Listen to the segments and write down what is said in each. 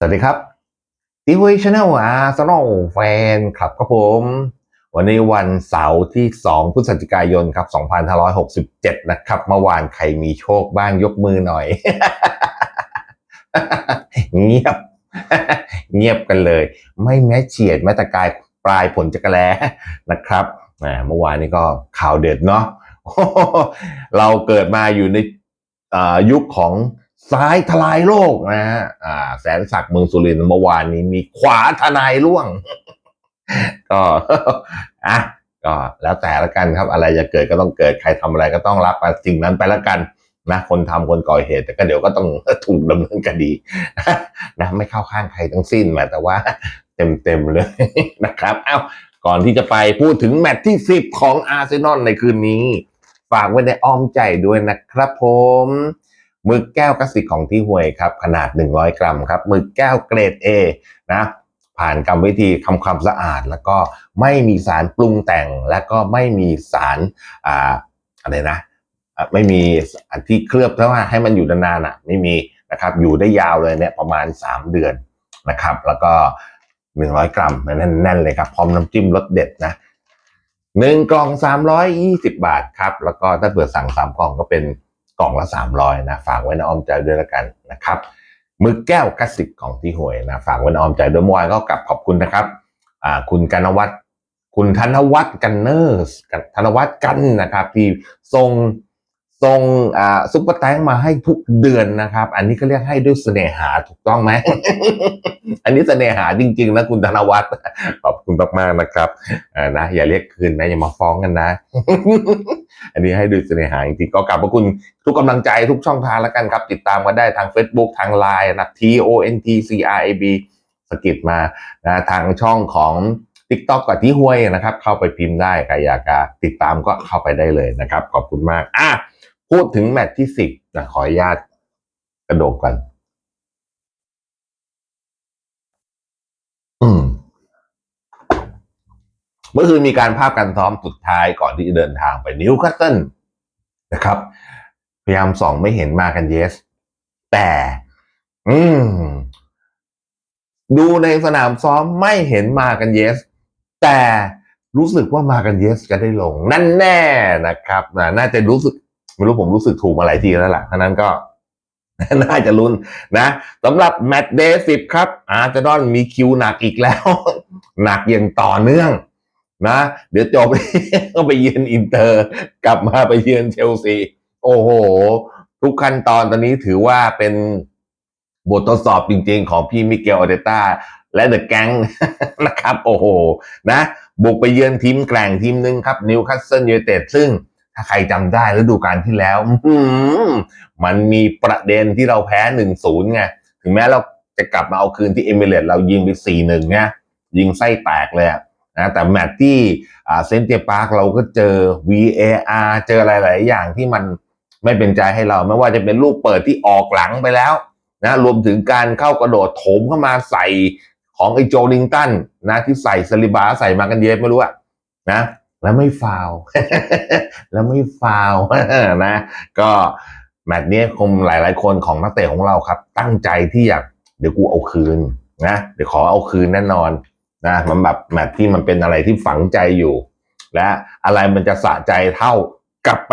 สวัสดีครับทีวีชาแนลอาร์ซนอลแฟนคลับครับผม วันนี้วันเสาร์ที่ 2 พฤศจิกายนครับ 2567 นะครับ เมื่อวานใครมีโชคบ้างยกมือหน่อย เงียบ เงียบกันเลย ไม่แม้เฉียดแม้แต่กายปลายผลจักรแลนะครับเมื่อวานนี้ก็ข่าวเด็ดเนาะเราเกิดมาอยู่ในยุคของ ซ้ายทลายโลกนะฮะอ่าแสนศักดิ์เมืองสุรินทร์เมื่อวานนี้มีขวาทนายร่วง ก็อะก็แล้วแต่ละกันครับ อะไรจะเกิดก็ต้องเกิดใครทำอะไรก็ต้องรับสิ่งนั้นไปละกันนะคนทำคนก่อเหตุ แต่ก็เดี๋ยวก็ต้องถูกดำเนินคดีนะไม่เข้าข้างใครทั้งสิ้นแหมแต่ว่าเต็มเต็มเลยนะครับเอ้าก่อนที่จะไปพูดถึงแมตช์ที่ 10 ของอาร์เซนอลในคืนนี้ ฝากไว้ในอ้อมใจด้วยนะครับผม หมึกแก้วกระสิกของที่ห่วยครับขนาด 100 กรัมครับหมึกแก้วเกรด A นะผ่านกรรมวิธีทำความสะอาด แล้วก็ไม่มีสารปรุงแต่ง และก็ไม่มีสารอ่าอะไรนะไม่มีที่เคลือบเพราะว่าให้มันอยู่นานๆอะไม่มีนะครับอยู่ได้ยาวเลยเนี่ยประมาณ 3 เดือนนะครับ แล้วก็ 100 กรัมแน่นๆเลยครับพร้อมน้ำจิ้มรสเด็ดนะหนึ่งกล่อง 320 บาทครับ แล้วก็ถ้าเผื่อสั่งสามกล่องก็เป็น กล่องละ 300นะฝากไว้ในอ้อมใจด้วยแล้วกันนะครับมือแก้วคลาสสิกของที่ห่วยนะฝากไว้ในอ้อมใจด้วยเมื่อวานก็กลับขอบคุณนะครับอ่าคุณกันวัฒน์คุณธนวัฒน์กันเนอร์สกันธนวัฒน์กันนะครับ ที่ส่งส่งอ่าซุปเปอร์แตงมาให้ทุกเดือนนะครับ อันนี้ก็เรียกให้ด้วยเสน่หาถูกต้องไหม อันนี้เสน่หาจริง ๆ นะคุณธนวัฒน์ขอบคุณมากๆนะครับอ่านะอย่าเรียกคืนนะ อย่ามาฟ้องกันนะ อันนี้ให้ด้วยเสน่หาจริงๆก็กลับขอบคุณทุกกำลังใจทุกช่องทางแล้วกันครับ ติดตามกันได้ทาง Facebook ทาง Line นะ T O N T C R A B สกิดมานะทางช่องของ TikTok กับที่ห้วยนะครับ เข้าไปพิมพ์ได้ใครอยากติดตามก็เข้าไปได้เลยนะครับ ขอบคุณมากอะพูดถึงแมตช์ที่สิบนะขออนุญาตกระโดดกัน อืม เมื่อคืนมีการภาพการซ้อมสุดท้ายก่อนที่จะเดินทางไปนิวคาสเซิลนะครับ พยายามส่องไม่เห็นมากันเยส แต่ อืม ดูในสนามซ้อมไม่เห็นมากันเยส แต่รู้สึกว่ามากันเยสจะได้ลง นั่นแน่นะครับน่าจะรู้สึกไม่รู้ผมรู้สึกถูกมาหลายทีแล้วล่ะท่านั้นก็น่าจะลุ้นนะสำหรับแมตช์เดย์สิบครับ อาร์เซนอลมีคิวหนักอีกแล้ว หนักอย่างต่อเนื่อง นะ เดี๋ยวจบก็ไปเยือนอินเตอร์ กลับมาไปเยือนเชลซี โอ้โห ทุกขั้นตอนตอนนี้ถือว่าเป็นบททดสอบจริงๆ ของพี่มิเกลออเดต้าและเดอะแก๊งนะครับ โอ้โห นะ บุกไปเยือนทีมแกร่งทีมหนึ่งครับนิวคาสเซิลยูไนเต็ดซึ่งถ้าใครจำได้ฤดูกาลที่แล้วมันมีประเด็นที่เราแพ้หนึ่งศูนย์ไง ถึงแม้เราจะกลับมาเอาคืนที่เอมิเรตเรายิงไปสี่หนึ่งไงยิงไส้แตกเลยอะ นะแต่แมตช์ที่เซนเตียปาร์คเราก็เจอ VAR เจออะไรหลายอย่างที่มันไม่เป็นใจให้เรา ไม่ว่าจะเป็นลูกเปิดที่ออกหลังไปแล้วนะรวมถึงการเข้ากระโดดโถมเข้ามาใส่ของไอ้โจลิงตันนะที่ใส่สลิบาใส่มากันเยสไม่รู้อะนะแล้วไม่ฟาวแล้วไม่ฟาวนะ ก็แมตช์นี้คงหลาย ๆ คนของนักเตะของเราครับ ตั้งใจที่อยากเดี๋ยวกูเอาคืนนะเดี๋ยวขอเอาคืนแน่นอน นะมันแบบแมตที่มันเป็นอะไรที่ฝังใจอยู่ และอะไรมันจะสะใจเท่ากลับไป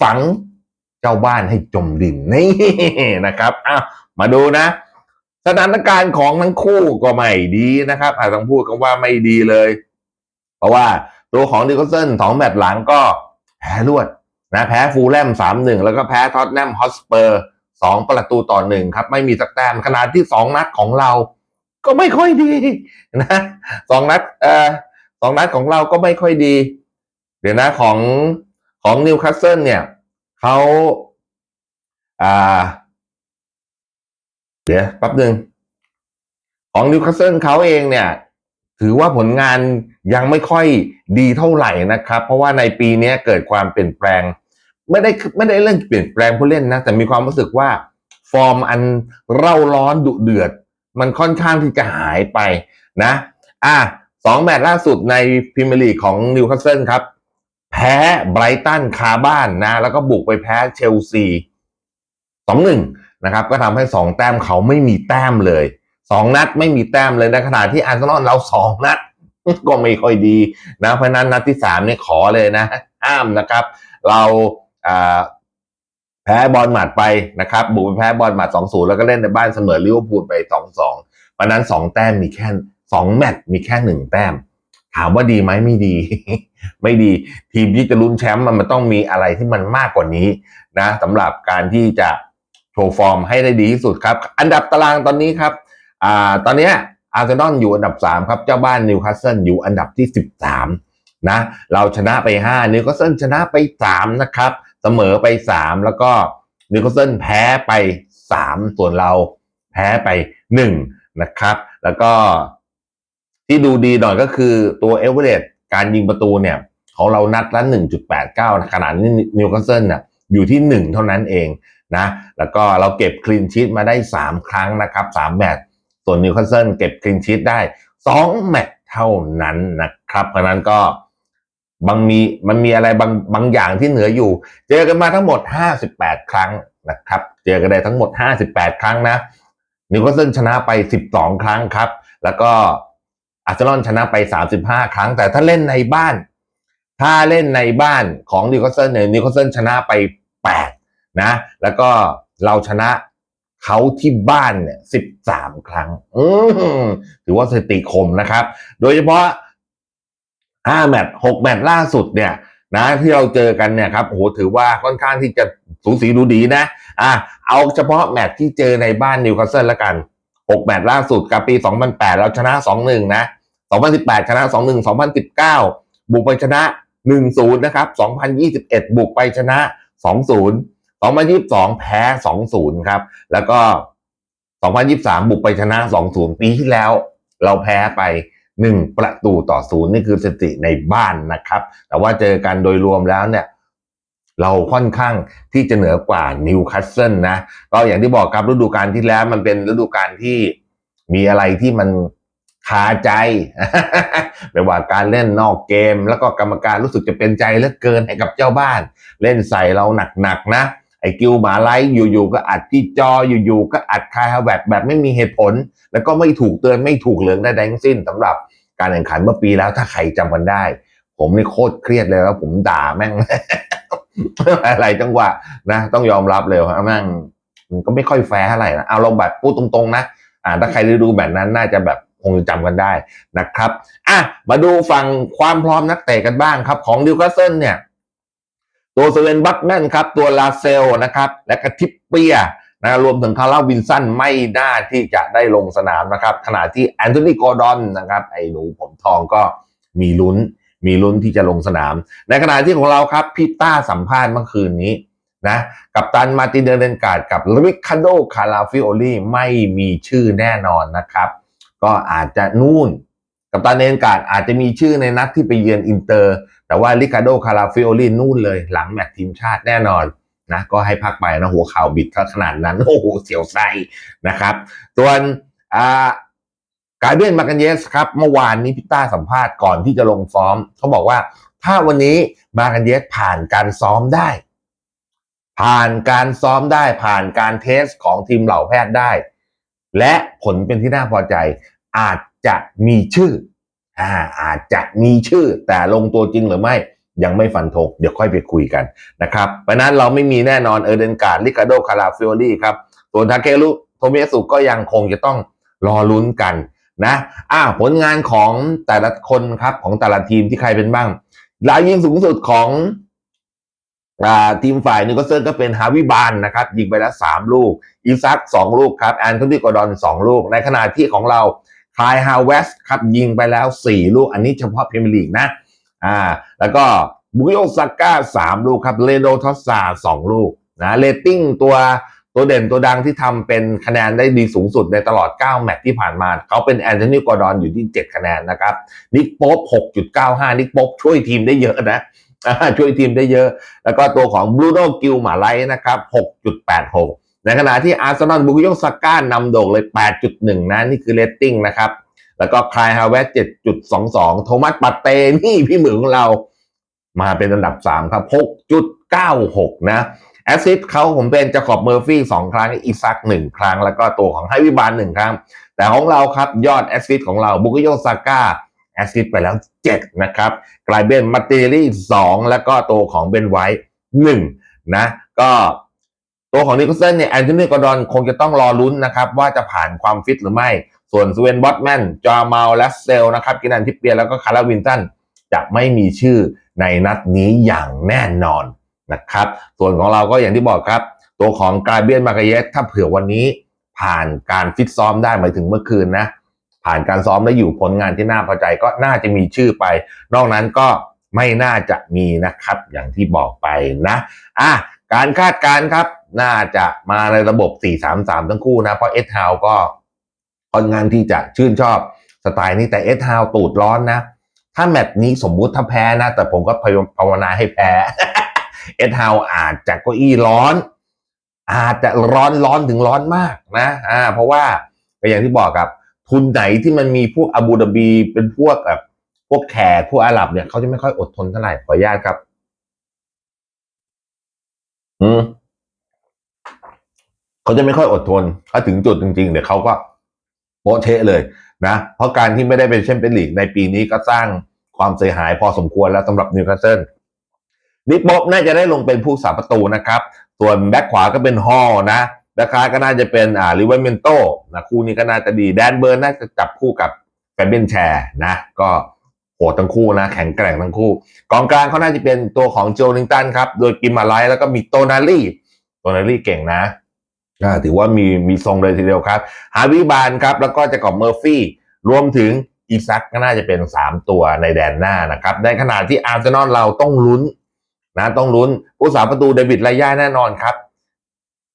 ฝังเจ้าบ้านให้จมดินนี่นะครับอ้าวมาดูนะ สถานการณ์ของทั้งคู่ก็ไม่ดีนะครับอาจต้องพูดกันว่าไม่ดีเลย เพราะว่าตัวของดิคอสเซนสองแมตช์หลังก็แพ้รวดนะแพ้ฟูลแลมสามหนึ่งแล้วก็แพ้ท็อตแนมฮอสเปอร์สองประตูต่อหนึ่งครับ ไม่มีสักแต้มขนาดที่สองนัดของเรา ก็ไม่ค่อยดีนะสองนัดเอ่อสองนัดของเราก็ไม่ค่อยดี เดี๋ยวนะของของนิวคาสเซิลเนี่ยเขาอ่า เดี๋ยวแป๊บหนึ่งของนิวคาสเซิลเขาเองเนี่ย ถือว่าผลงานยังไม่ค่อยดีเท่าไหร่นะครับ เพราะว่าในปีนี้เกิดความเปลี่ยนแปลง ไม่ได้ไม่ได้เรื่องเปลี่ยนแปลงผู้เล่นนะ แต่มีความรู้สึกว่าฟอร์มอันเร่าร้อนดุเดือด มันค่อนข้างที่จะหายไปนะ อะสองแมตช์ล่าสุดในพรีเมียร์ลีกของนิวคาสเซิลครับ แพ้ไบรตันคาบ้านนะ แล้วก็บุกไปแพ้เชลซีสองหนึ่งนะครับ ก็ทำให้สองแต้มเขาไม่มีแต้มเลยสองนัดไม่มีแต้มเลยในขณะที่อาร์เซนอลเราสองนัด ก็ไม่ค่อยดีนะเพราะนั้นนัดที่สามเนี่ยขอเลยนะ ห้ามนะครับ เราอ่า แพ้บอลหมัดไปนะครับบุกไปแพ้บอลหมัดสองศูนย์แล้วก็เล่นในบ้านเสมอลิเวอร์พูลไปสองสองเพราะฉะนั้นสองแต้มมีแค่สองแมตช์มีแค่หนึ่งแต้ม ถามว่าดีไหมไม่ดี ไม่ดีทีมที่จะลุ้นแชมป์มันมันต้องมีอะไรที่มันมากกว่านี้นะสำหรับการที่จะโชว์ฟอร์มให้ได้ดีที่สุดครับ อันดับตารางตอนนี้ครับอ่าตอนเนี้ยอาร์เซนอลอยู่อันดับ 3 ครับ เจ้าบ้านนิวคาสเซิลอยู่อันดับที่ 13นะเราชนะไป 5 นิวคาสเซิลชนะไป 3 นะครับ เสมอไป3แล้วก็นิวคาสเซิลแพ้ไป3ส่วนเราแพ้ไป1นะครับ แล้วก็ที่ดูดีหน่อยก็คือตัวเอเวอเรสการยิงประตูเนี่ยของเรานัดละ 1.89ขนาดนี้นิวคาสเซิลน่ะอยู่ที่ 1 เท่านั้นเองนะ แล้วก็เราเก็บคลีนชีตมาได้ 3 ครั้งนะครับ3แมตช์ส่วนนิวคาสเซิลเก็บคลีนชีตได้ 2 แมตช์เท่านั้นนะครับ เพราะนั้นก็ บางมีมันมีอะไรบางบางอย่างที่เหนืออยู่ เจอกันมาทั้งหมด 58 ครั้งนะครับ เจอกันได้ทั้งหมด 58 ครั้งนะนิวคาสเซิลชนะไป 12 ครั้งครับ แล้วก็อาร์เซนอลชนะไป 35 ครั้ง แต่ถ้าเล่นในบ้าน ถ้าเล่นในบ้านของนิวคาสเซิลเนี่ยนิวคาสเซิลชนะไป 8 นะ แล้วก็เราชนะเขาที่บ้านเนี่ยสิบสามครั้งอืถือว่าสถิติคมนะครับ โดยเฉพาะ ห้าแมตช์หกแมตช์ล่าสุดเนี่ยนะที่เราเจอกันเนี่ยครับโอ้โหถือว่าค่อนข้างที่จะสูสีดูดีนะอะเอาเฉพาะแมตช์ที่เจอในบ้านนิวคาสเซิลละกันหกแมตช์ล่าสุดกับปี 2008 เราชนะ 2-1 นะ 2018 ชนะ 2-1 2019 บุกไปชนะ 1-0 นะครับ 2021 บุกไปชนะ 2-0 2022 แพ้ 2-0 ครับ แล้วก็ 2023 บุกไปชนะ 2-0 ปีที่แล้ว เราแพ้ไป 1 ประตูต่อ0นี่คือสถิติในบ้านนะครับ แต่ว่าเจอกันโดยรวมแล้วเนี่ยเราค่อนข้างที่จะเหนือกว่านิวคาสเซิลนะก็อย่างที่บอกครับฤดูกาลที่แล้วมันเป็นฤดูกาลที่มีอะไรที่มันคาใจไม่ว่าการเล่นนอกเกม แล้วก็กรรมการรู้สึกจะเป็นใจเหลือเกินให้กับเจ้าบ้าน เล่นใส่เราหนักๆนะ ไอ้กิวหมาไลท์อยู่ๆก็อัดที่จออยู่ๆก็อัดคายฮาแบบแบบไม่มีเหตุผล แล้วก็ไม่ถูกเตือนไม่ถูกเหลืองได้แดทั้งสิ้นสำหรับการแข่งขันเมื่อปีแล้วถ้าใครจำกันได้ ผมนี่โคตรเครียดเลยแล้วผมด่าแม่งอะไรจังหวะนะ ต้องยอมรับเลยว่าแม่งมันก็ไม่ค่อยแฟร์เท่าไหร่นะเอาเราแบบพูดตรงๆนะอ่าถ้าใครได้ดูแบบนั้นน่าจะแบบคงจะจำกันได้นะครับอะมาดูฝั่งความพร้อมนักเตะกันบ้างครับ ของดิวคาสเซิลเนี่ย ตัวเซเวนบัตแมนครับ ตัวลาเซลนะครับ และกระทิปเปียนะรวมถึงคาร์ลาวินสันไม่น่าที่จะได้ลงสนามนะครับ ขณะที่แอนโทนีกอร์ดอนนะครับ ไอ้หนูผมทองก็มีลุ้น มีลุ้นที่จะลงสนาม ในขณะที่ของเราครับพี่ต้าสัมภาษณ์เมื่อคืนนี้นะกับตันมาตินเดเรนการ์ดกับริคาโดคาราฟิโอลีไม่มีชื่อแน่นอนนะครับ ก็อาจจะนู่น กับตันเดเรนการ์ดอาจจะมีชื่อในนัดที่ไปเยือนอินเตอร์ แต่ว่าริคาโดคาราฟิโอลีนู่นเลยหลังแมตช์ทีมชาติแน่นอนนะก็ให้พักไปนะหัวเข่าบิดขนาดนั้นโอ้โหเสียวไส้นะครับส่วนอ่าการเบียนมากันเยสครับเมื่อวานนี้พิต้าสัมภาษณ์ก่อนที่จะลงซ้อมเขาบอกว่าถ้าวันนี้มากันเยสผ่านการซ้อมได้ ผ่านการซ้อมได้ผ่านการเทสของทีมเหล่าแพทย์ได้ และผลเป็นที่น่าพอใจอาจจะมีชื่อ อ่าอาจจะมีชื่อแต่ลงตัวจริงหรือไม่ยังไม่ฟันธงเดี๋ยวค่อยไปคุยกันนะครับเพราะนั้นเราไม่มีแน่นอนเออเดนการ์ดลิคาโดคาราฟิโอลี่ครับส่วนทาเครุโทมิยสุก็ยังคงจะต้องรอลุ้นกันนะอ่าผลงานของแต่ละคนครับของแต่ละทีมที่ใครเป็นบ้างรายยิงสูงสุดของอ่าทีมฝ่ายนิวคาสเซิลก็เป็นฮาวิบานนะครับยิงไปแล้วสามลูกอีซักสองลูกครับแอนโทนีกอดอนสองลูก ในขณะที่ของเรา คลายฮาวเวสครับยิงไปแล้วสี่ลูกอันนี้เฉพาะพรีเมียร์ลีกนะอ่าแล้วก็บุกโยซาก้าสามลูกครับเลโดทอสซาสองลูกนะเรตติ้งตัวตัวเด่นตัวดังที่ทำเป็นคะแนนได้ดีสูงสุดในตลอด 9 แมตช์ที่ผ่านมา เขาเป็นแอนโทนีกอร์ดอนอยู่ที่ 7 คะแนนนะครับ นิกโป๊ป6.95 นิกโป๊ปช่วยทีมได้เยอะนะช่วยทีมได้เยอะ แล้วก็ตัวของบรูโน่กิลมาไลท์นะครับ 6.86 ในขณะที่อาร์เซนอลบุกยกซาก้านำโด่งเลย 8.1 นะ นี่คือเรตติ้งนะครับ แล้วก็คลายฮาวเวส7.22 โทมัสปัตเตนี่พี่หมือของเรา มาเป็นอันดับ 3 ครับ 6.96 นะแอสซิสเขาผมเป็นจาคอบเมอร์ฟี่สองครั้งอีซักหนึ่งครั้ง แล้วก็ตัวของไฮวิบานหนึ่งครั้ง แต่ของเราครับยอดแอสซิสของเราบุกโยซาก้าแอสซิสไปแล้ว 7 นะครับกลายเป็นมาเตเรี่สองแล้วก็ตัวของเบนไวท์หนึ่งนะ ก็ ตัวของนิโคลสันเนี่ยแอนโทนีกอร์ดอนคงจะต้องรอลุ้นนะครับว่าจะผ่านความฟิตหรือไม่ ส่วนสเวนบอตแมนจอมาลและเซลนะครับกินันทิปเปียแล้วก็คาราวินตันจะไม่มีชื่อในนัดนี้อย่างแน่นอนนะครับ ส่วนของเราก็อย่างที่บอกครับ ตัวของกาเบียนมากาเยสถ้าเผื่อวันนี้ผ่านการฟิตซ้อมได้หมายถึงเมื่อคืนนะ ผ่านการซ้อมและอยู่ผลงานที่น่าพอใจก็น่าจะมีชื่อไป นอกนั้นก็ไม่น่าจะมีนะครับ อย่างที่บอกไปนะ อะการคาดการณ์ครับ น่าจะมาในระบบ 4-3-3 ทั้งคู่นะ เพราะเอสฮาวก็ค่อนข้างที่จะชื่นชอบสไตล์นี้แต่เอสฮาวตูดร้อนนะ ถ้าแมตช์นี้สมมุติถ้าแพ้นะ แต่ผมก็พยภาวนาให้แพ้เอ็ดฮาวอาจจะเก้าอี้ร้อน อาจจะร้อนร้อนถึงร้อนมากนะอ่าเพราะว่าก็อย่างที่บอกครับ ทุนไหนที่มันมีพวกอาบูดาบีเป็นพวกแบบพวกแขกพวกอาหรับเนี่ยเขาจะไม่ค่อยอดทนเท่าไหร่ขออนุญาตครับ อืม เขาจะไม่ค่อยอดทนถ้าถึงจุดจริง ๆ เดี๋ยวเขาก็โปะเชะเลยนะ เพราะการที่ไม่ได้เป็นแชมเปี้ยนลีกในปีนี้ก็สร้างความเสียหายพอสมควรแล้วสำหรับนิวคาสเซิลนิกบ๊อบน่าจะได้ลงเป็นผู้สาประตูนะครับ ส่วนแบ็คขวาก็เป็นฮอลนะแบ็คซ้ายก็น่าจะเป็นอ่าลิเวอร์เมนโตนะคู่นี้ก็น่าจะดีแดนเบิร์นน่าจะจับคู่กับแฟเบนแชร์นะ ก็โหดทั้งคู่นะ แข็งแกร่งทั้งคู่ กองกลางเขาน่าจะเป็นตัวของโจลิงตันครับ โดยกิมมาไลแล้วก็มีโตนาลี่โตนาลี่เก่งนะ ถือว่ามีมีทรงเลยทีเดียวครับ ฮาวิบานครับ แล้วก็จะกอบเมอร์ฟี่ รวมถึงอีซักก็น่าจะเป็น 3 ตัวในแดนหน้านะครับ ในขณะที่อาร์เซนอลเราต้องลุ้นนะต้องลุ้นผู้สาประตูเดวิดไลย่าแน่นอนครับ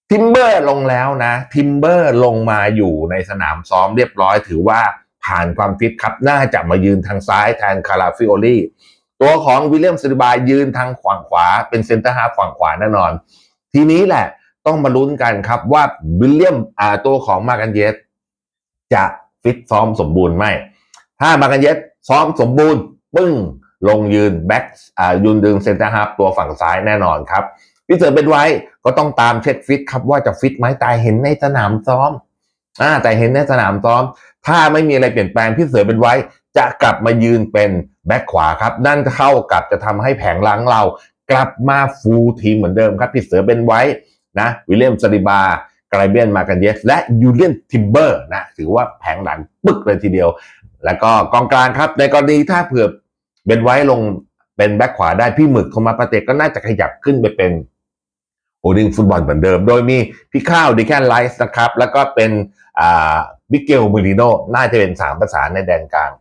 ทิมเบอร์ลงแล้วนะ ทิมเบอร์ลงมาอยู่ในสนามซ้อมเรียบร้อย ถือว่าผ่านความฟิตครับ น่าจะมายืนทางซ้ายแทนคาราฟิโอลีตัวของวิลเลียมซิลิบายืนทางฝั่งขวา เป็นเซนเตอร์ฮาฝั่งขวาแน่นอน ทีนี้แหละ ต้องมาลุ้นกันครับว่าวิลเลียมอ่าตัวของมากันเยสจะฟิตซ้อมสมบูรณ์ไหมถ้ามากันเยสซ้อมสมบูรณ์ปึ้งลงยืนแบ็กอ่ายืนดึงเซนเตอร์ฮาฟตัวฝั่งซ้ายแน่นอนครับพี่เสือเป็นไว้ก็ต้องตามเช็คฟิตครับว่าจะฟิตไหมแต่เห็นในสนามซ้อมอ่าแต่เห็นในสนามซ้อม ถ้าไม่มีอะไรเปลี่ยนแปลงพี่เสือเป็นไว้จะกลับมายืนเป็นแบ็คขวาครับนั่นเข้ากับจะทำให้แผงหลังเรา กลับมาฟูลทีมเหมือนเดิมครับพี่เสือเป็นไว้ นะวิลเลียมซาดิบาไกรเบียนมากันเยสและยูเลียนทิมเบอร์นะถือว่าแผงหลังปึกเลยทีเดียว แล้วก็กองกลางครับ ในกรณีถ้าเผื่อเบนไว้ลงเป็นแบ็คขวาได้พี่หมึกโทมัสปาเตก็น่าจะขยับขึ้นไปเป็นโอดิงฟุตบอลเหมือนเดิม โดยมีพี่ข้าวดิแคนไลส์นะครับ แล้วก็เป็นอ่าบิเกลมูริโนน่าจะเป็นสามภาษาในแดนกลาง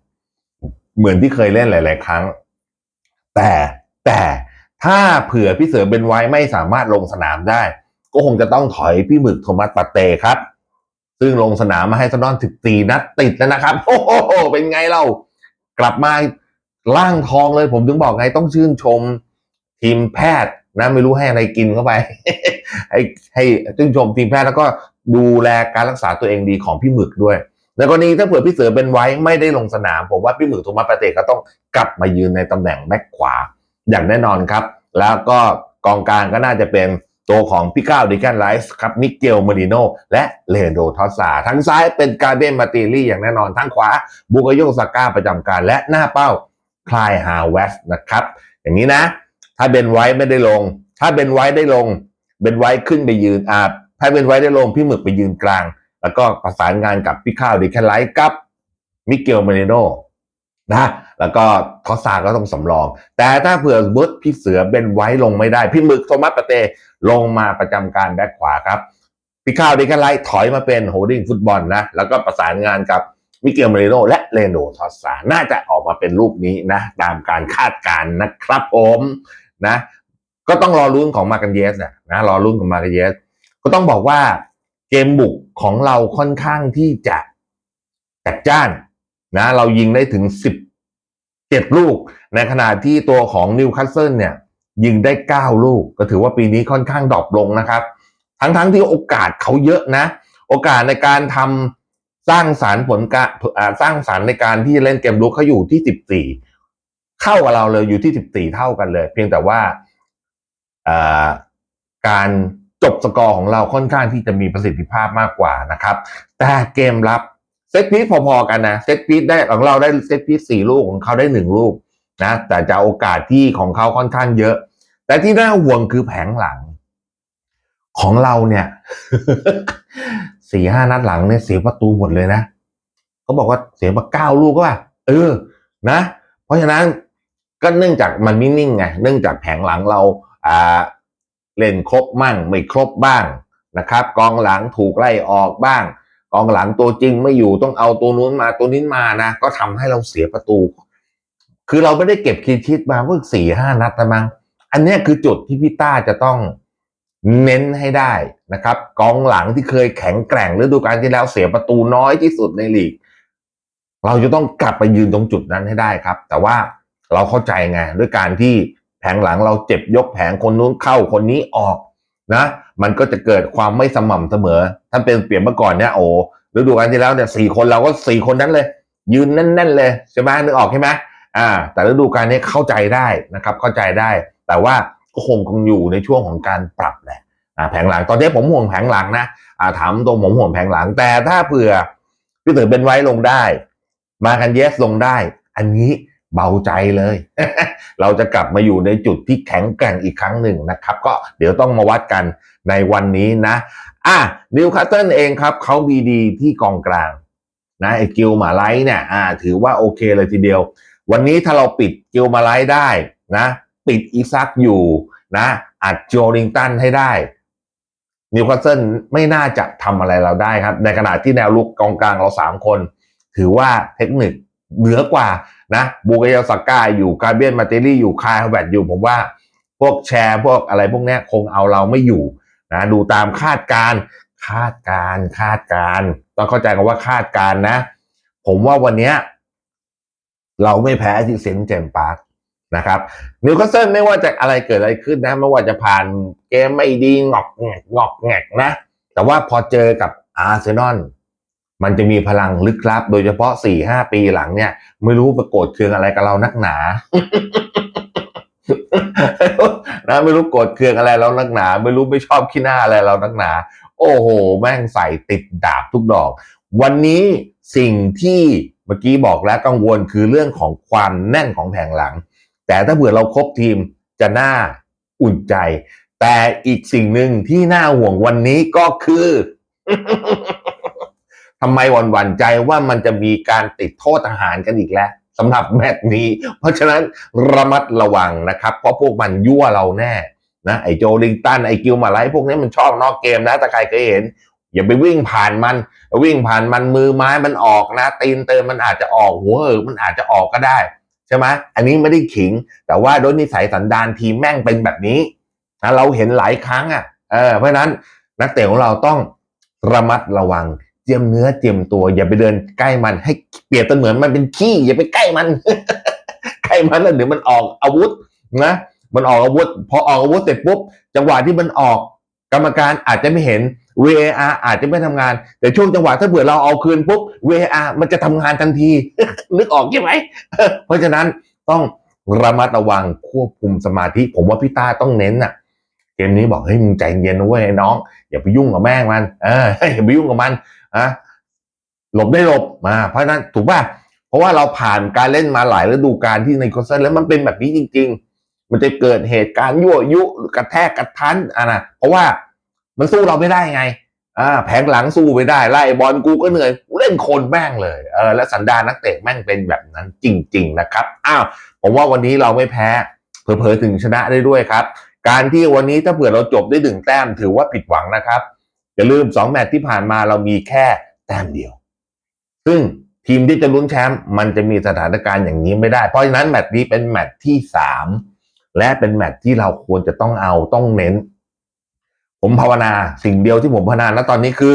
เหมือนที่เคยเล่นหลาย ๆ ครั้ง แต่แต่ถ้าเผื่อพี่เสือเบนไว้ไม่สามารถลงสนามได้ ก็คงจะต้องถอยพี่หมึกโทมัสปาเต้ครับ ซึ่งลงสนามมาให้ซานอน14 นัดติดแล้วนะครับ โอ้โห เป็นไงเรากลับมาล่างทองเลยผมถึงบอกไงต้องชื่นชมทีมแพทย์นะไม่รู้ให้อะไรกินเข้าไป ให้ให้ชื่นชมทีมแพทย์แล้วก็ดูแลการรักษาตัวเองดีของพี่หมึกด้วยในกรณีถ้าเผื่อพี่เสือเป็นไว้ไม่ได้ลงสนาม ผมว่าพี่หมึกโทมัสปาเต้ก็ต้องกลับมายืนในตำแหน่งแบ็คขวาอย่างแน่นอนครับ แล้วก็กองกลางก็น่าจะเป็น ตัวของพี่ก้าวดิแคนไลส์ครับมิเกลมาริโนและเลนโดทอสซาทั้งซ้ายเป็นการเบนมาติลี่อย่างแน่นอนทั้งขวาบูกโยซาก้าประจำการและหน้าเป้าคลายฮาวเวสนะครับ อย่างนี้นะ ถ้าเบนไว้ไม่ได้ลง ถ้าเบนไว้ได้ลงเบนไว้ขึ้นไปยืนอาถ้าเบนไว้ได้ลงพี่หมึกไปยืนกลาง แล้วก็ประสานงานกับพี่ข้าวดิแคนไลส์กับมิเกลมาริโนนะ แล้วก็ทอสซาก็ต้องสำรอง แต่ถ้าเผื่อบุตพี่เสือเบนไว้ลงไม่ได้ พี่มึกโทมัสปาเตลงมาประจำการแบ็คขวาครับพี่ข้าวดิแคนไลท์ถอยมาเป็นโฮดดิ้งฟุตบอลนะแล้วก็ประสานงานกับมิเกลมาริโนและเลโนทอสซาน่าจะออกมาเป็นรูปนี้นะ ตามการคาดการณ์นะครับผมนะ ก็ต้องรอรุ่นของมากันเยสนะนะรอรุ่นของมากันเยสก็ต้องบอกว่าเกมบุกของเราค่อนข้างที่จะจัดจ้านนะ เรายิงได้ถึงสิบ เจ็ดลูก ในขณะที่ตัวของนิวคาสเซิลเนี่ยยิงได้เก้าลูก ก็ถือว่าปีนี้ค่อนข้างดรอปลงนะครับ ทั้งๆทที่โอกาสเขาเยอะนะ โอกาสในการทำสร้างสารรค์ผลการสร้างสารรค์ในการที่จะเล่นเกมลุกเขาอยู่ที่สิบสี่เข้ากับเราเลยอยู่ที่สิบสี่เท่ากันเลย เพียงแต่ว่าการจบสกอร์ของเราค่อนข้างที่จะมีประสิทธิภาพมากกว่านะครับ แต่เกมรับ เซตพีซพอๆกันนะเซตพีซได้ของเราได้เซตพีซสี่ลูกของเขาได้หนึ่งลูกนะแต่จะโอกาสที่ของเขาค่อนข้างเยอะ แต่ที่น่าห่วงคือแผงหลัง ของเราเนี่ยสี่ห้านัดหลังเนี่ยเสียประตูหมดเลยนะเขาบอกว่าเสียมาเก้าลูกก็ว่าเออนะ เพราะฉะนั้นก็เนื่องจากมันไม่นิ่งไงเนื่องจากแผงหลังเราอ่าเล่นครบมั่งไม่ครบบ้างนะครับ กองหลังถูกไล่ออกบ้าง กองหลังตัวจริงไม่อยู่ต้องเอาตัวนู้นมาตัวนี้มานะ ก็ทำให้เราเสียประตู คือเราไม่ได้เก็บคีย์ชิดมาเพิ่งสี่ห้านัดนะมั้งอันนี้คือจุดที่พี่ต้าจะต้องเน้นให้ได้นะครับ กองหลังที่เคยแข็งแกร่งฤดูกาลที่แล้วเสียประตูน้อยที่สุดในลีก เราจะต้องกลับไปยืนตรงจุดนั้นให้ได้ครับ แต่ว่าเราเข้าใจไงด้วยการที่แผงหลังเราเจ็บยกแผงคนนู้นเข้าคนนี้ออกนะ มันก็จะเกิดความไม่สม่ำเสมอ ถ้าเป็นเปลี่ยนเมื่อก่อนเนี่ยโอ้ฤดูกาลที่แล้วเนี่ยสี่คนเราก็สี่คนนั้นเลย ยืนแน่น ๆ เลยใช่ไหมนึกออกใช่ไหมอ่า แต่ฤดูกาลนี้เข้าใจได้นะครับ เข้าใจได้ แต่ว่าก็คงคงอยู่ในช่วงของการปรับแหละอ่าแผงหลังตอนนี้ผมห่วงแผงหลังนะอ่าถามตรงผมห่วงแผงหลัง แต่ถ้าเผื่อพี่ถือเป็นไว้ลงได้ มากันเยสลงได้ อันนี้ เบาใจเลย เราจะกลับมาอยู่ในจุดที่แข็งแกร่งอีกครั้งหนึ่งนะครับ ก็เดี๋ยวต้องมาวัดกันในวันนี้นะ อะนิวคาสเซิลเองครับเขามีดีที่กองกลางนะไอ้กิลมาไลท์เนี่ยอ่าถือว่าโอเคเลยทีเดียว วันนี้ถ้าเราปิดกิลมาไลท์ได้นะ ปิดอีซักอยู่นะอัดโจลิงตันให้ได้นิวคาสเซิลไม่น่าจะทำอะไรเราได้ครับ ในขณะที่แนวลุกกองกลางเราสามคน ถือว่าเทคนิคเหนือกว่า นะบูกายาสก้าอยู่การเบียนมาเตอรี่อยู่คายฮาแวดอยู่ผมว่าพวกแชร์พวกอะไรพวกนี้คงเอาเราไม่อยู่นะดูตามคาดการคาดการคาดการต้องเข้าใจกันว่าคาดการนะ ผมว่าวันนี้เราไม่แพ้ที่เซนต์เจมปาร์คนะครับนิวคาสเซิลไม่ว่าจะอะไรเกิดอะไรขึ้นนะ ไม่ว่าจะผ่านเกมไม่ดีงอกแงกงอกแงกนะ แต่ว่าพอเจอกับอาร์เซนอล มันจะมีพลังลึกลับ โดยเฉพาะสี่ห้าปีหลังเนี่ย ไม่รู้ไปโกรธเคืองอะไรกับเรานักหนานะไม่รู้โกรธเคืองอะไรเรานักหนา ไม่รู้ไม่ชอบขี้หน้าอะไรเรานักหนา โอ้โห แม่งใส่ติดดาบทุกดอก วันนี้สิ่งที่เมื่อกี้บอกแล้วกังวลคือเรื่องของความแน่นของแผงหลัง แต่ถ้าเผื่อเราครบทีมจะน่าอุ่นใจ แต่อีกสิ่งหนึ่งที่น่าห่วงวันนี้ก็คือ ทำไมหวั่นหวั่นใจว่ามันจะมีการติดโทษทหารกันอีกแล้วสำหรับแมตช์นี้ เพราะฉะนั้นระมัดระวังนะครับ เพราะพวกมันยั่วเราแน่นะไอโจลิงตันไอกิลมาไลพวกนี้มันชอบนอกเกมนะแต่ใครเคยเห็น อย่าไปวิ่งผ่านมัน วิ่งผ่านมันมือไม้มันออกนะ ตีนเติมมันอาจจะออกหัวเออมันอาจจะออกก็ได้ใช่ไหมอันนี้ไม่ได้ขิง แต่ว่าโดยนิสัยสันดานทีแม่งเป็นแบบนี้นะเราเห็นหลายครั้งอะเออเพราะฉะนั้นนักเตะของเราต้องระมัดระวัง จียมเนื้อเจียมตัว อย่าไปเดินใกล้มัน ให้เปรียบเสมือนมันเป็นขี้อย่าไปใกล้มัน ใกล้มันแล้วเดี๋ยวมันออกอาวุธนะมันออกอาวุธ พอออกอาวุธเสร็จปุ๊บจังหวะที่มันออกกรรมการอาจจะไม่เห็น VAR อาจจะไม่ทำงาน แต่ช่วงจังหวะถ้าเผื่อเราเอาคืนปุ๊บ VAR มันจะทำงานทันที นึกออกใช่ไหมเพราะฉะนั้นต้องระมัดระวังควบคุมสมาธิ ผมว่าพี่ต้าต้องเน้นน่ะเกมนี้บอกเฮ้ยมึงใจเย็นนะเว้ยน้อง อย่าไปยุ่งกับแม่งมันเอออย่าไปยุ่งกับมัน อะหลบได้หลบมาเพราะนั้นถูกป่ะเพราะว่าเราผ่านการเล่นมาหลายฤดูกาลที่ในโคสเซนแล้วมันเป็นแบบนี้จริง ๆ มันจะเกิดเหตุการณ์ยั่วยุกระแทกกระทันอะนะเพราะว่ามันสู้เราไม่ได้ไงอ่าแผงหลังสู้ไม่ได้ไล่บอลกูก็เหนื่อยเล่นโคนแม่งเลยเออและสันดานนักเตะแม่งเป็นแบบนั้นจริง ๆ นะครับอ้าวผมว่าวันนี้เราไม่แพ้เผลอๆถึงชนะได้ด้วยครับ การที่วันนี้ถ้าเผื่อเราจบได้ถึงแต้มถือว่าผิดหวังนะครับ อย่าลืมสองแมตช์ที่ผ่านมาเรามีแค่แต้มเดียว ซึ่งทีมที่จะลุ้นแชมป์มันจะมีสถานการณ์อย่างนี้ไม่ได้ เพราะฉะนั้นแมตช์นี้เป็นแมตช์ที่สามและเป็นแมตช์ที่เราควรจะต้องเอาต้องเน้น ผมภาวนาสิ่งเดียวที่ผมภาวนาณตอนนี้คือ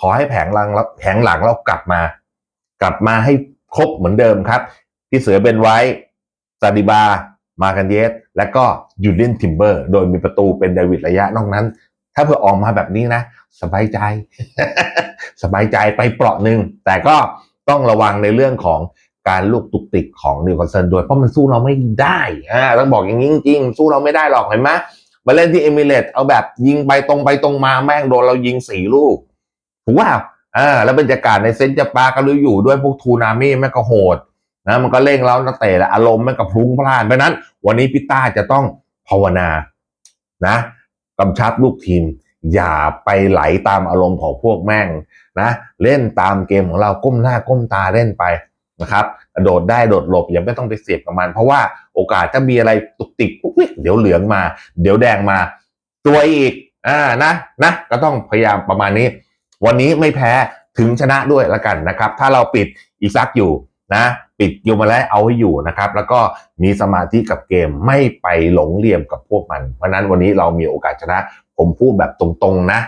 ขอให้แผงหลังเราแผงหลังเรากลับมา กลับมาให้ครบเหมือนเดิมครับพี่เสือเป็นไว้ซาดิบา มากันเยส และก็ยูเลียนทิมเบอร์ โดยมีประตูเป็นเดวิดระยะนอกนั้น ถ้าเพื่อออกมาแบบนี้นะ สบายใจ สบายใจไปเปราะหนึ่งแต่ก็ต้องระวังในเรื่องของการลูกตุกติกของนิวคาสเซิลด้วยเพราะมันสู้เราไม่ได้อ่าต้องบอกอย่างนี้จริงๆสู้เราไม่ได้หรอกเห็นไหมมาเล่นที่เอมิเรตส์เอาแบบยิงไปตรงไปตรงมาแม่งโดนเรายิงสี่ลูกถูกว่าอ่าแล้วบรรยากาศในเซนต์จะปาก็รู้อยู่ด้วยพวกทูนามิแม่งก็โหดนะมันก็เร่งแล้วนักเตะและอารมณ์แม่งก็พลุ้งพล่านเพราะนั้น วันนี้พี่ต้าจะต้องภาวนานะ กำชับลูกทีม อย่าไปไหลตามอารมณ์ของพวกแม่งนะ เล่นตามเกมของเราก้มหน้าก้มตาเล่นไปนะครับโดดได้โดดหลบอย่าไม่ต้องไปเสียบกับมัน เพราะว่าโอกาสถ้ามีอะไรตุกติกปุ๊บเดี๋ยวเหลืองมา เดี๋ยวแดงมา ตัวอีกอ่านะนะก็ต้องพยายามประมาณนี้ วันนี้ไม่แพ้ถึงชนะด้วยละกันนะครับ ถ้าเราปิดอีซักอยู่นะ ปิดยูมาแล้วเอาให้อยู่นะครับ แล้วก็มีสมาธิกับเกมไม่ไปหลงเหลี่ยมกับพวกมัน เพราะฉะนั้นวันนี้เรามีโอกาสชนะผมพูดแบบตรงๆนะ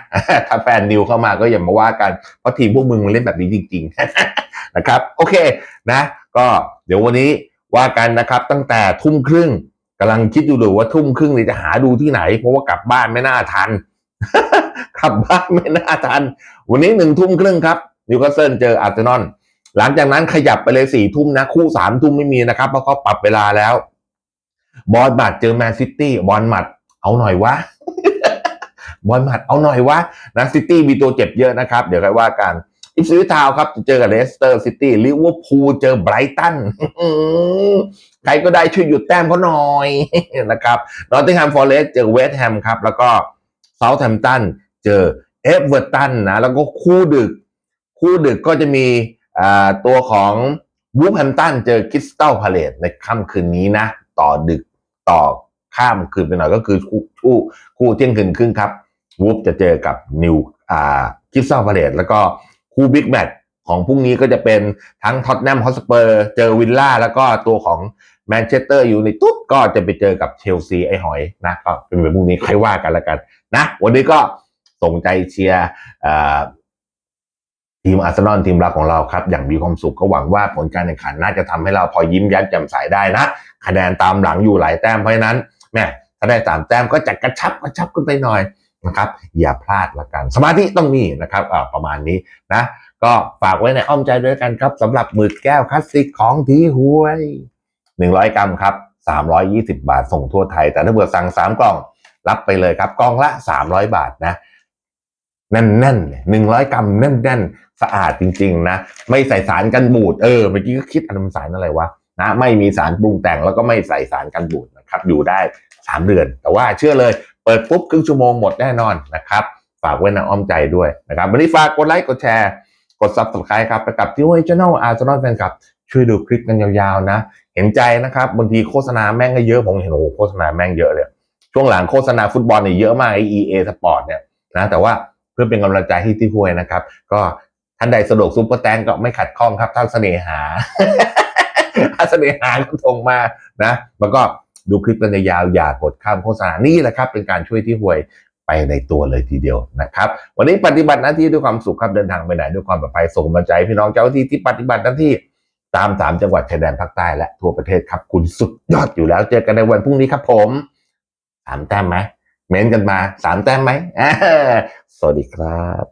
ถ้าแฟนนิวเข้ามาก็อย่ามาว่ากัน เพราะทีมพวกมึงมันเล่นแบบนี้จริงๆ นะครับ โอเคนะ ก็เดี๋ยววันนี้ว่ากันนะครับ ตั้งแต่ทุ่มครึ่งกำลังคิดอยู่เลยว่าทุ่มครึ่งนี่จะหาดูที่ไหน เพราะว่ากลับบ้านไม่น่าทันกลับบ้านไม่น่าทัน วันนี้หนึ่งทุ่มครึ่งครับนิวคาสเซิลเจออาร์เซนอล หลังจากนั้นขยับไปเลยสี่ทุ่มนะคู่สามทุ่มไม่มีนะครับเพราะเขาปรับเวลาแล้ว บอลบัดเจอแมนซิตี้บอลหมัดเอาหน่อยวะบอลหมัดเอาหน่อยวะนะซิตี้มีตัวเจ็บเยอะนะครับ เดี๋ยวค่อยว่ากันอิฟซิวิทาวครับจะเจอกับเลสเตอร์ซิตี้ลิเวอร์พูลเจอไบรตันใครก็ได้ช่วยหยุดแต้มเขาหน่อยนะครับนอตติงแฮมฟอร์เรสเจอเวสต์แฮมครับ แล้วก็เซาท์แฮมป์ตันเจอเอฟเวอร์ตันนะ แล้วก็คู่ดึก คู่ดึกก็จะมี ตัวของวูฟแฮมป์ตันเจอคริสตัลพาเลตในค่ำคืนนี้นะ ต่อดึกต่อข้ามคืนไปหน่อยก็คือคู่คู่คู่เที่ยงคืนครึ่งครับวูฟจะเจอกับนิวอ่าคริสตัลพาเลตแล้วก็คู่บิ๊กแมตช์ของพรุ่งนี้ก็จะเป็นทั้งท็อตแนมฮอสเปอร์เจอวิลล่าแล้วก็ตัวของแมนเชสเตอร์อยูไนเต็ดก็จะไปเจอกับเชลซีไอหอยนะก็เป็นแบบพรุ่งนี้ค่อยว่ากันแล้วกันนะ วันนี้ก็ส่งใจเชียร์อ่า ทีมอาร์เซนอลทีมรักของเราครับอย่างมีความสุขก็หวังว่าผลการแข่งขันน่าจะทำให้เราพอยิ้มแย้มแจ่มใสได้นะคะแนนตามหลังอยู่หลายแต้มเพราะฉะนั้นแม่ถ้าได้สามแต้มก็จะกระชับกระชับขึ้นไปหน่อยนะครับอย่าพลาดละกัน สมาธิต้องมีนะครับประมาณนี้นะก็ฝากไว้ในอ้อมใจด้วยกันครับสำหรับหมือแก้วคลาสสิกของทีหวย 100 กรัมครับ 320 บาทส่งทั่วไทย แต่ถ้าเบื่อสั่ง 3 กล่อง รับไปเลยครับกล่องละ 300 บาทนะ แน่นๆหนึ่งร้อยกรัมแน่นๆ สะอาดจริง ๆ นะ ไม่ใส่สารกันบูดเออเมื่อกี้ก็คิดอันมันสารอะไรวะนะไม่มีสารปรุงแต่งแล้วก็ไม่ใส่สารกันบูดนะครับอยู่ได้สามเดือน แต่ว่าเชื่อเลยเปิดปุ๊บครึ่งชั่วโมงหมดแน่นอนนะครับฝากไว้ในอ้อมใจด้วยนะครับวันนี้ฝากกดไลค์กดแชร์ กด subscribe ครับไปกับที่วย channel อาร์ซนอลแฟนคลับ ช่วยดูคลิปกันยาวๆนะ เห็นใจนะครับบางทีโฆษณาแม่งก็เยอะผมเห็นโอ้โหโฆษณาแม่งเยอะเลยช่วงหลังโฆษณาฟุตบอลเนี่ยเยอะมากไอ EA Sport เนี่ยนะแต่ว่า เพื่อเป็นกำลังใจให้ที่ห้วยนะครับ ก็ท่านใดสะดวกซุปเปอร์แตงก็ไม่ขัดข้องครับท่านเสน่หาถ้าเสน่หาก็ทงมานะแล้วก็ดูคลิปกันยาวอย่ากดข้ามโฆษณานี่แหละครับ เป็นการช่วยที่ห่วยไปในตัวเลยทีเดียวนะครับ วันนี้ปฏิบัติหน้าที่ด้วยความสุขครับเดินทางไปไหนด้วยความปลอดภัยส่งกำลังใจพี่น้องเจ้าหน้าที่ที่ปฏิบัติหน้าที่ตามสามจังหวัดชายแดนภาคใต้และทั่วประเทศครับ คุณสุดยอดอยู่แล้ว เจอกันในวันพรุ่งนี้ครับผมสามแต้มไหมเม้นกันมาสามแต้มไหม สวัสดีครับ